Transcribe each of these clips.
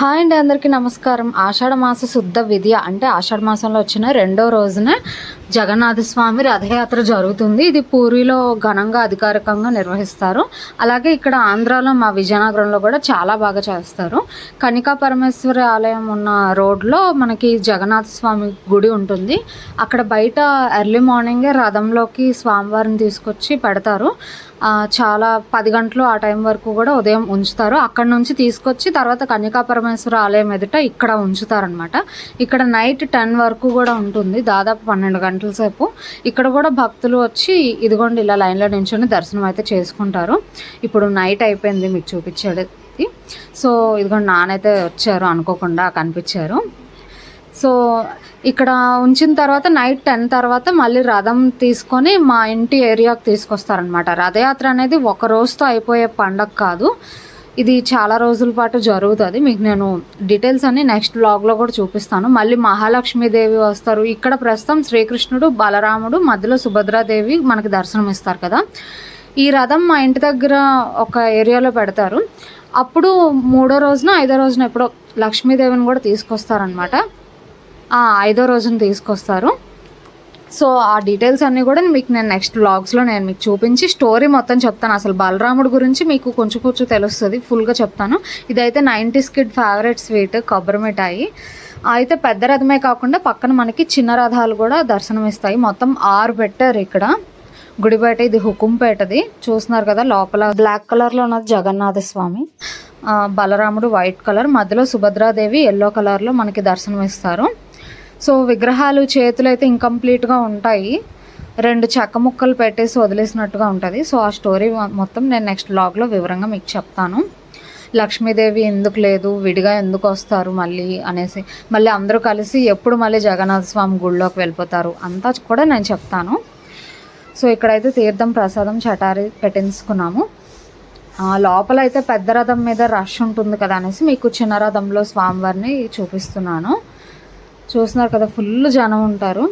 Hi అండి అందరికీ నమస్కారం. ఆషాఢ మాస శుద్ధ విద్య అంటే ఆషాఢ మాసంలో వచ్చిన రెండో రోజున జగన్నాథ స్వామి రథయాత్ర జరుగుతుంది. ఇది పూరిలో ఘనంగా అధికారికంగా నిర్వహిస్తారు. అలాగే ఇక్కడ ఆంధ్రాలో మా విజయనగరంలో కూడా చాలా బాగా చేస్తారు. కనికా పరమేశ్వరి ఆలయం ఉన్న రోడ్లో మనకి జగన్నాథ స్వామి గుడి ఉంటుంది. అక్కడ బయట ఎర్లీ మార్నింగే రథంలోకి స్వామివారిని తీసుకొచ్చి పెడతారు. చాలా పది గంటలు ఆ టైం వరకు కూడా ఉదయం ఉంచుతారు. అక్కడ నుంచి తీసుకొచ్చి తర్వాత కన్యకా పరమేశ్వర ఆలయం ఎదుట ఇక్కడ ఉంచుతారనమాట ఇక్కడ నైట్ టెన్ వరకు కూడా ఉంటుంది. దాదాపు పన్నెండు గంటల సేపు. ఇక్కడ కూడా భక్తులు వచ్చి ఇదిగోండి ఇలా లైన్లో నించొని దర్శనం అయితే చేసుకుంటారు. ఇప్పుడు నైట్ అయిపోయింది మీకు చూపించేది. సో ఇదిగోండి నానైతే వచ్చారు అనుకోకుండా కనిపించారు. సో ఇక్కడ ఉంచిన తర్వాత నైట్ టెన్ తర్వాత మళ్ళీ రథం తీసుకొని మా ఇంటి ఏరియాకి తీసుకొస్తారనమాట రథయాత్ర అనేది ఒక రోజుతో అయిపోయే పండగ కాదు. ఇది చాలా రోజుల పాటు జరుగుతుంది. మీకు నేను డీటెయిల్స్ అన్ని నెక్స్ట్ బ్లాగ్లో కూడా చూపిస్తాను. మళ్ళీ మహాలక్ష్మీదేవి వస్తారు. ఇక్కడ ప్రస్తుతం శ్రీకృష్ణుడు బలరాముడు మధ్యలో సుభద్రాదేవి మనకి దర్శనం ఇస్తారు కదా. ఈ రథం మా ఇంటి దగ్గర ఒక ఏరియాలో పెడతారు. అప్పుడు మూడో రోజున ఐదో రోజున ఎప్పుడో లక్ష్మీదేవిని కూడా తీసుకొస్తారనమాట ఐదో రోజున తీసుకొస్తారు. సో ఆ డీటెయిల్స్ అన్నీ కూడా మీకు నేను నెక్స్ట్ వ్లాగ్స్లో నేను మీకు చూపించి స్టోరీ మొత్తం చెప్తాను. అసలు బలరాముడు గురించి మీకు కొంచెం కొంచెం తెలుస్తుంది ఫుల్గా చెప్తాను. ఇదైతే నైంటీస్ కిడ్ ఫేవరెట్ స్వీట్ కొబ్బరి మిఠాయి. అయితే పెద్ద రథమే కాకుండా పక్కన మనకి చిన్న రథాలు కూడా దర్శనం ఇస్తాయి మొత్తం ఆరు పెట్టారు ఇక్కడ. గుడిపేట ఇది హుకుంపేటది. చూస్తున్నారు కదా లోపల బ్లాక్ కలర్లో ఉన్నది జగన్నాథ స్వామి. బలరాముడు వైట్ కలర్. మధ్యలో సుభద్రాదేవి ఎల్లో కలర్లో మనకి దర్శనం ఇస్తారు సో విగ్రహాలు చేతులు అయితే ఇంకంప్లీట్గా ఉంటాయి. రెండు చెక్క ముక్కలు పెట్టేసి వదిలేసినట్టుగా ఉంటుంది. సో ఆ స్టోరీ మొత్తం నేను నెక్స్ట్ బ్లాగ్లో వివరంగా మీకు చెప్తాను. లక్ష్మీదేవి ఎందుకు లేదు? విడిగా ఎందుకు వస్తారు మళ్ళీ అనేసి. మళ్ళీ అందరూ కలిసి ఎప్పుడు మళ్ళీ జగన్నాథ స్వామి గుళ్ళోకి వెళ్ళిపోతారు అంతా కూడా నేను చెప్తాను. సో ఇక్కడైతే తీర్థం ప్రసాదం చటారి పెట్టించుకున్నాము. లోపల అయితే పెద్ద రథం మీద రష్ ఉంటుంది కదా అనేసి మీకు చిన్న రథంలో స్వామివారిని చూపిస్తున్నాను. చూస్తున్నారు కదా ఫుల్ జనం ఉంటారు.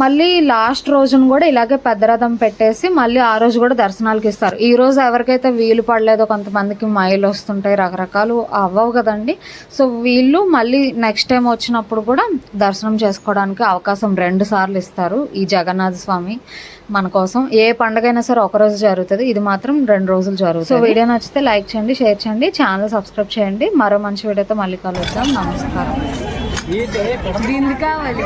మళ్ళీ లాస్ట్ రోజున కూడా ఇలాగే పెద్దరథం పెట్టేసి మళ్ళీ ఆ రోజు కూడా దర్శనాలకి ఇస్తారు. ఈ రోజు ఎవరికైతే వీలు పడలేదో కొంతమందికి మైలు వస్తుంటాయి రకరకాలు అవ్వవు కదండి. సో వీళ్ళు మళ్ళీ నెక్స్ట్ టైం వచ్చినప్పుడు కూడా దర్శనం చేసుకోవడానికి అవకాశం రెండు సార్లు ఇస్తారు ఈ జగన్నాథ స్వామి మన కోసం. ఏ పండగైనా సరే ఒక రోజు జరుగుతుంది ఇది మాత్రం రెండు రోజులు జరుగుతుంది. సో వీడియో నచ్చితే లైక్ చేయండి షేర్ చేయండి ఛానల్ సబ్స్క్రైబ్ చేయండి. మరో మంచి వీడియోతో మళ్ళీ కలుద్దాం. నమస్కారం. ये जो है पंद्रीन का जिंदगावाले